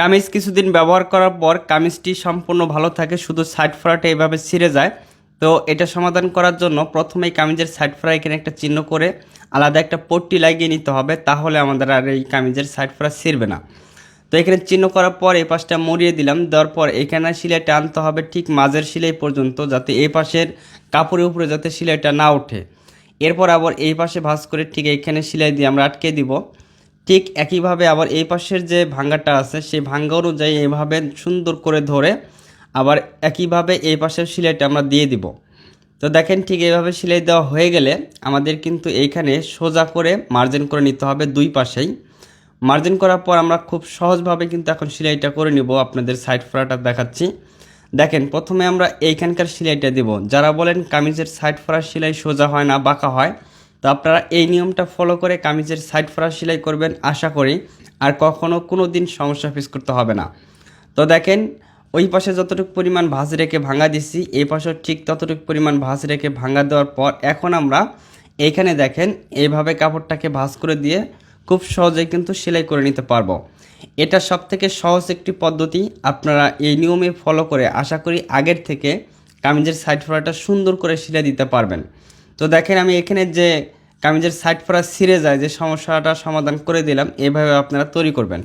কামিজ কিছুদিন ব্যবহার করার পর কামিজটি সম্পূর্ণ ভালো থাকে, শুধু সাইড ফ্রাটা এভাবে ছিঁড়ে যায়। তো এটা সমাধান করার জন্য প্রথমেই কামিজের সাইড ফ্রা এখানে একটা চিহ্ন করে আলাদা একটা পট্টি লাগিয়ে নিতে হবে, তাহলে আমাদের আর এই কামিজের সাইড ফ্রা ছিঁড়বে না। তো এখানে চিহ্ন করার পর এই পাশটা মরিয়ে দিলাম, দেওয়ার পর এখানে সেলাইটা আনতে হবে ঠিক মাঝের সেলাই পর্যন্ত, যাতে এই পাশের কাপড়ের উপরে যাতে সেলাইটা না ওঠে। এরপর আবার এই পাশে ভাঁজ করে ঠিক এইখানে সিলাই দিয়ে আমরা আটকে দিব। ঠিক একইভাবে আবার এই পাশের যে ভাঙ্গাটা আছে, সেই ভাঙ্গা অনুযায়ী এইভাবে সুন্দর করে ধরে আবার একইভাবে এই পাশের সিলাইটা আমরা দিয়ে দিব। তো দেখেন ঠিক এইভাবে সেলাই দেওয়া হয়ে গেলে আমাদের কিন্তু এইখানে সোজা করে মার্জিন করে নিতে হবে দুই পাশেই। মার্জিন করার পর আমরা খুব সহজভাবে কিন্তু এখন সেলাইটা করে নিব আপনাদের সাইড ফ্রাটা দেখাচ্ছি। দেখেন প্রথমে আমরা এইখানকার সেলাইটা দেব। যারা বলেন কামিজের সাইড ফ্রা সেলাই সোজা হয় না, বাঁকা হয় তো আপনারা এই নিয়মটা ফলো করে কামিজের সাইড ফ্রা সেলাই করবেন, আশা করি। আর কখনো কোনো দিন সমস্যা ফেস করতে হবে না। তো দেখেন, ওই পাশে যতটুকু পরিমাণ ভাঁজ রেখে ভাঙা দিছি এই পাশেও ঠিক ততটুকু পরিমাণ ভাঁজ রেখে ভাঙা দেওয়ার পর এখন আমরা এইখানে দেখেন, এইভাবে কাপড়টাকে ভাঁজ করে দিয়ে খুব সহজেই কিন্তু সেলাই করে নিতে পারব। এটা সব থেকে সহজ একটি পদ্ধতি, আপনারা এই নিয়মে ফলো করে আশা করি আগের থেকে কামিজের সাইড ফোড়াটা সুন্দর করে সেলাই দিতে পারবেন। তো দেখেন, আমি এখানে যে কামিজের সাইড ফরা ছিঁড়ে যায় যে সমস্যাটা সমাধান করে দিলাম এভাবে আপনারা তৈরি করবেন।